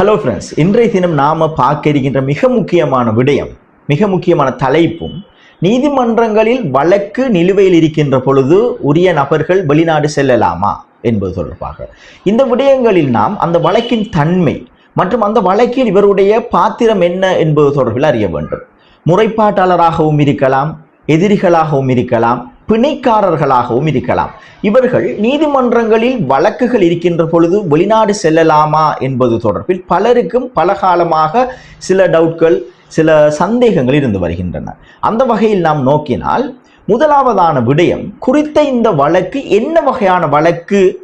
Hello friends இன்றைய தினம் நாம் பார்க்க இருக்கின்ற மிக முக்கியமான விடயம் மிக முக்கியமான தலைப்பும் நீதிமன்றங்களில் வழக்கு நிலுவையில் இருக்கின்ற பொழுது உரிய நபர்கள் வெளிநாடு செல்லலாமா என்பது தொடர்பாக. இந்த விடயங்களில் நாம் அந்த வழக்கின் தன்மை மற்றும் அந்த வழக்கில் இவருடைய பாத்திரம் என்ன என்பது தொடர்பில் அறிய வேண்டும். முறைப்பாட்டாளராகவும் இருக்கலாம் எதிரிகளாகவும் இருக்கலாம் பிணைக்காரர்களாகவும் இருக்கலாம். இவர்கள் நீதிமன்றங்களில் வழக்குகள் இருக்கின்ற பொழுது வெளிநாடு செல்லலாமா என்பது தொடர்பில் பலருக்கும் பல காலமாக சில டவுட்கள் சில சந்தேகங்கள் இருந்து வருகின்றன. அந்த வகையில் நாம் நோக்கினால் முதலாவதான விடயம் குறித்த இந்த வழக்கு என்ன வகையான வழக்கு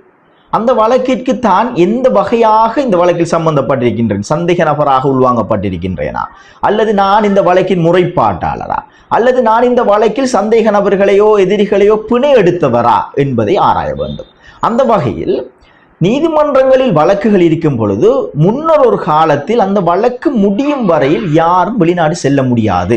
அந்த வழக்கிற்கு தான் எந்த வகையாக இந்த வழக்கில் சம்பந்தப்பட்டிருக்கின்றேன் சந்தேக நபராக உள்வாங்கப்பட்டிருக்கின்றேனா? அல்லது நான் இந்த வழக்கின் முறைப்பாட்டாளரா? அல்லது நான் இந்த வழக்கில் சந்தேக நபர்களையோ எதிரிகளையோ பிணை எடுத்தவரா என்பதை ஆராய வேண்டும். அந்த வகையில் நீதிமன்றங்களில் வழக்குகள் இருக்கும் பொழுது முன்னர் ஒரு காலத்தில் அந்த வழக்கு முடியும் வரையில் யாரும் வெளிநாடு செல்ல முடியாது.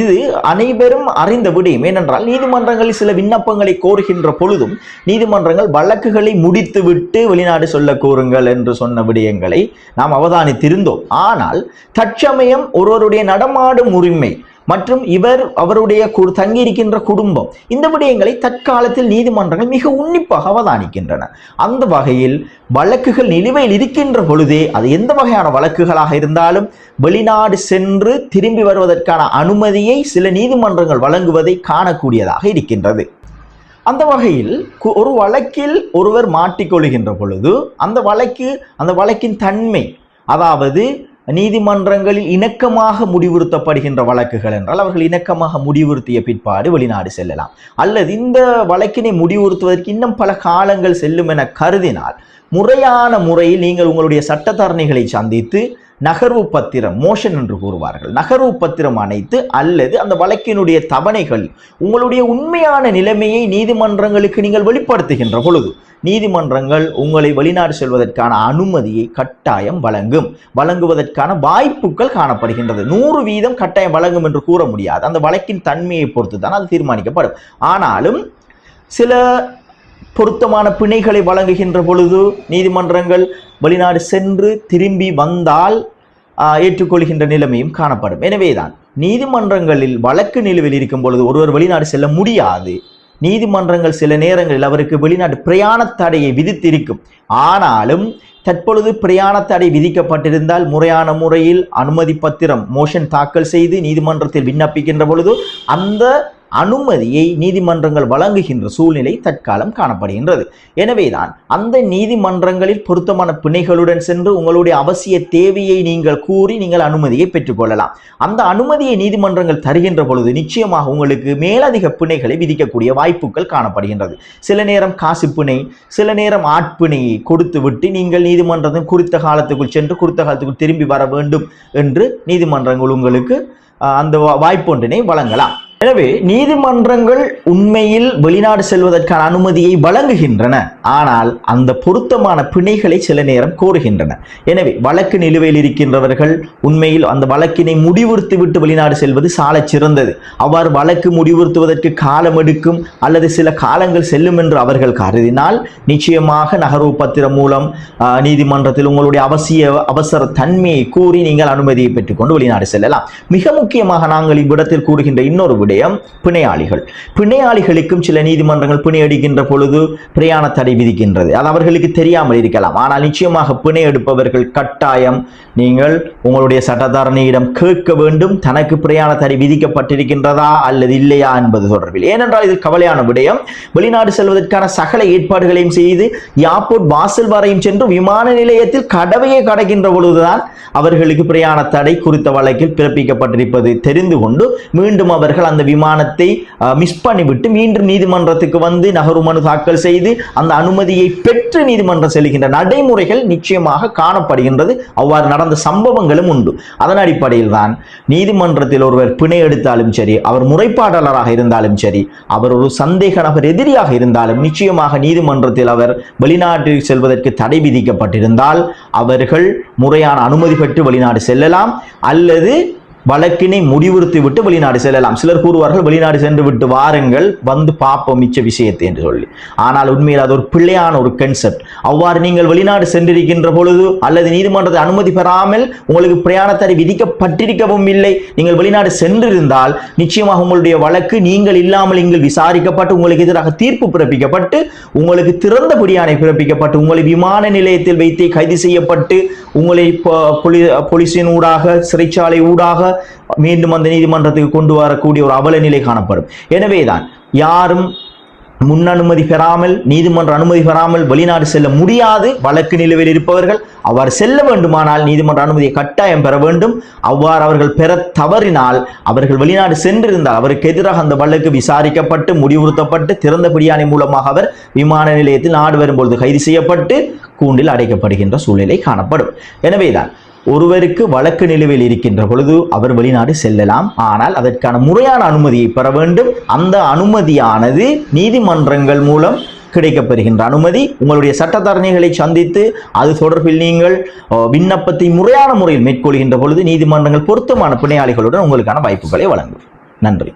இது அனைவரும் அறிந்த விடயம். ஏனென்றால் நீதிமன்றங்களில் சில விண்ணப்பங்களை கோருகின்ற பொழுதும் நீதிமன்றங்கள் வழக்குகளை முடித்துவிட்டு வெளிநாடு சொல்ல கூறுங்கள் என்று சொன்ன விடயங்களை நாம் அவதானித்திருந்தோம். ஆனால் தற்சமயம் ஒருவருடைய நடமாடும் உரிமை மற்றும் இவர் அவருடைய கு- தங்கியிருக்கின்ற குடும்பம். இந்த விடயங்களை தற்காலத்தில் நீதிமன்றங்கள் மிக உன்னிப்பாக அவதானிக்கின்றன. அந்த வகையில் வழக்குகள் நிலுவையில் இருக்கின்ற பொழுதே அது எந்த வகையான வழக்குகளாக இருந்தாலும் வெளிநாடு சென்று திரும்பி வருவதற்கான அனுமதியை சில நீதிமன்றங்கள் வழங்குவதை காணக்கூடியதாக இருக்கின்றது. அந்த வகையில் கு- ஒரு வழக்கில் ஒருவர் மாட்டிக்கொள்கின்ற பொழுது அந்த வழக்கு அந்த வழக்கின் தன்மை அதாவது நீதிமன்றங்களில் இணக்கமாக முடிவுறுத்தப்படுகின்ற வழக்குகள் என்றால் அவர்கள் இணக்கமாக முடிவுறுத்திய பிற்பாடு வெளிநாடு செல்லலாம். அல்லது இந்த வழக்கினை முடிவுறுத்துவதற்கு இன்னும் பல காலங்கள் செல்லும் என கருதினால் முறையான முறையில் நீங்கள் உங்களுடைய சட்டத்தரணிகளை சந்தித்து நகர்வு பத்திரம் மோஷன் என்று கூறுவார்கள். நகர்வு பத்திரம் அனைத்து அல்லது அந்த வழக்கினுடைய தவணைகள் உங்களுடைய உண்மையான நிலைமையை நீதிமன்றங்களுக்கு நீங்கள் வெளிப்படுத்துகின்ற பொழுது நீதிமன்றங்கள் உங்களை வெளிநாடு செல்வதற்கான அனுமதியை கட்டாயம் வழங்கும். வழங்குவதற்கான வாய்ப்புகள் காணப்படுகின்றது. நூறு வீதம் கட்டாயம் வழங்கும் என்று கூற முடியாது. அந்த வழக்கின் தன்மையை பொறுத்து தான் அது தீர்மானிக்கப்படும். ஆனாலும் சில பொருத்தமான பிணைகளை வழங்குகின்ற பொழுது நீதிமன்றங்கள் வெளிநாடு சென்று திரும்பி வந்தால் ஏற்றுக்கொள்கின்ற நிலைமையும் காணப்படும். எனவேதான் நீதிமன்றங்களில் வழக்கு நிலுவையில் இருக்கும் பொழுது ஒருவர் வெளிநாடு செல்ல முடியாது. நீதிமன்றங்கள் சில நேரங்களில் அவருக்கு வெளிநாட்டு பிரயாண தடையை விதித்திருக்கும். ஆனாலும் தற்பொழுது பிரயாண தடை விதிக்கப்பட்டிருந்தால் முறையான முறையில் அனுமதி பத்திரம் மோஷன் தாக்கல் செய்து நீதிமன்றத்தில் விண்ணப்பிக்கின்ற பொழுது அந்த அனுமதியை நீதிமன்றங்கள் வழங்குகின்ற சூழ்நிலை தற்காலம் காணப்படுகின்றது. எனவேதான் அந்த நீதிமன்றங்களில் பொருத்தமான பிணைகளுடன் சென்று உங்களுடைய அவசிய தேவையை நீங்கள் கூறி நீங்கள் அனுமதியை பெற்றுக்கொள்ளலாம். அந்த அனுமதியை நீதிமன்றங்கள் தருகின்ற பொழுது நிச்சயமாக உங்களுக்கு மேலதிக பிணைகளை விதிக்கக்கூடிய வாய்ப்புகள் காணப்படுகின்றது. சில நேரம் காசு பிணை சில நேரம் ஆட்பிணையை கொடுத்து விட்டு நீங்கள் நீதிமன்றத்தின் குறித்த காலத்துக்குள் சென்று குறித்த காலத்துக்குள் திரும்பி வர வேண்டும் என்று நீதிமன்றங்கள் உங்களுக்கு அந்த வாய்ப்பொன்றினை வழங்கலாம். எனவே நீதிமன்றங்கள் உண்மையில் வெளிநாடு செல்வதற்கான அனுமதியை வழங்குகின்றன. ஆனால் அந்த பொருத்தமான பிணைகளை சில நேரம் கோருகின்றன. எனவே வழக்கு நிலுவையில் இருக்கின்றவர்கள் உண்மையில் அந்த வழக்கினை முடிவுறுத்தி விட்டு வெளிநாடு செல்வது சால சிறந்தது. அவ்வாறு வழக்கு முடிவுறுத்துவதற்கு காலம் எடுக்கும் அல்லது சில காலங்கள் செல்லும் என்று அவர்கள் கருதினால் நிச்சயமாக நகர்வு பத்திரம் மூலம் ஆஹ், நீதிமன்றத்தில் உங்களுடைய அவசிய அவசர தன்மையை கூறி நீங்கள் அனுமதியை பெற்றுக்கொண்டு வெளிநாடு செல்லலாம். மிக முக்கியமாக நாங்கள் இவ்விடத்தில் கூறுகின்ற இன்னொரு விடயம் பிணையாளிகள். பிணையாளிகளுக்கும் சில நீதிமன்றங்கள் பிணை அடிக்கின்ற பொழுது பிரயாண தடை விதிக்கின்றது. அது அவர்களுக்கு தெரியாமல் இருக்கலாம். ஆனால் நிச்சயமாக பிணை எடுப்பவர்கள் கட்டாயம் நீங்கள் உங்களுடைய சட்டத்தரணியிடம் கேட்க வேண்டும். தனக்கு பிரயாண தடை விதிக்கப்பட்டிருக்கின்றதா அல்லது இல்லையா என்பது தொடர்பில். ஏனென்றால் இது கவலையான விடயம் வெளிநாடு செல்வதற்கான சகல ஏற்பாடுகளையும் செய்து யாப்போர்ட் வாசல் வரையும் சென்று விமான நிலையத்தில் கடவையை கடக்கின்ற பொழுதுதான் அவர்களுக்கு பிரயாண தடை குறித்த வழக்கில் பிறப்பிக்கப்பட்டிருப்பது தெரிந்து கொண்டு மீண்டும் அவர்கள் அந்த விமானத்தை மிஸ் பண்ணிவிட்டு மீண்டும் நீதிமன்றத்துக்கு வந்து நகரு மனு தாக்கல் செய்து அந்த அனுமதியை பெற்று நீதிமன்றம் செல்கின்ற நடைமுறைகள் நிச்சயமாக காணப்படுகின்றது. அவ்வாறு நடந்த சம்பவங்களும் உண்டு. அதன் அடிப்படையில் தான் நீதிமன்றத்தில் ஒருவர் பிணை எடுத்தாலும் சரி அவர் முறைப்பாட்டாளராக இருந்தாலும் சரி அவர் ஒரு சந்தேக நபர் எதிரியாக இருந்தாலும் நிச்சயமாக நீதிமன்றத்தில் அவர் வெளிநாட்டில் செல்வதற்கு தடை விதிக்கப்பட்டிருந்தால் அவர்கள் முறையான அனுமதி பெற்று வெளிநாடு செல்லலாம். அல்லது வழக்கினை முடிவுறுத்தி விட்டு வெளிநாடு செல்லலாம். சிலர் கூறுவார்கள் வெளிநாடு சென்று விட்டு வாருங்கள் வந்து பார்ப்போம் மிச்ச விஷயத்தை என்று சொல்லி. ஆனால் உண்மையில் அது ஒரு பிள்ளையான ஒரு கன்செப்ட் அவ்வாறு நீங்கள் வெளிநாடு சென்றிருக்கின்ற பொழுது அல்லது நீதிமன்றத்தை அனுமதி பெறாமல் உங்களுக்கு பிரயாணத்தடை விதிக்கப்பட்டிருக்கவும் இல்லை. நீங்கள் வெளிநாடு சென்றிருந்தால் நிச்சயமாக உங்களுடைய வழக்கு நீங்கள் இல்லாமல் இங்கு விசாரிக்கப்பட்டு உங்களுக்கு எதிராக தீர்ப்பு பிறப்பிக்கப்பட்டு உங்களுக்கு திறந்த பிடியானை பிறப்பிக்கப்பட்டு உங்களை விமான நிலையத்தில் வைத்து கைது செய்யப்பட்டு உங்களை போலீசின் ஊடாக சிறைச்சாலை ஊடாக மீண்டும் அந்த நீதிமன்றத்துக்கு கொண்டு வரக்கூடிய ஒரு அவல நிலை காணப்படும். எனவேதான் யாரும் முன் அனுமதி பெறாமல் நீதிமன்ற அனுமதி பெறாமல் வெளிநாடு செல்ல முடியாது வழக்கு நிலுவையில் இருப்பவர்கள் அவ்வாறு செல்ல வேண்டுமானால் நீதிமன்ற அனுமதியை கட்டாயம் பெற வேண்டும். அவ்வாறு அவர்கள் பெற தவறினால் அவர்கள் வெளிநாடு சென்றிருந்தால் அவருக்கு எதிராக அந்த வழக்கு விசாரிக்கப்பட்டு முடிவுறுத்தப்பட்டு திறந்த பிடியாணை மூலமாக அவர் விமான நிலையத்தில் நாடு வரும்பொழுது கைது செய்யப்பட்டு கூண்டில் அடைக்கப்படுகின்ற சூழ்நிலை காணப்படும். எனவேதான் ஒருவருக்கு வழக்கு நிலுவையில் இருக்கின்ற பொழுது அவர் வெளிநாடு செல்லலாம். ஆனால் அதற்கான முறையான அனுமதியை பெற வேண்டும். அந்த அனுமதியானது நீதிமன்றங்கள் மூலம் கிடைக்கப்பெறுகின்ற அனுமதி. உங்களுடைய சட்டத்தரணிகளை சந்தித்து அது தொடர்பில் நீங்கள் விண்ணப்பத்தை முறையான முறையில் மேற்கொள்கின்ற பொழுது நீதிமன்றங்கள் பொருத்தமான பிணையாளிகளுடன் உங்களுக்கான வாய்ப்புகளை வழங்கும். நன்றி.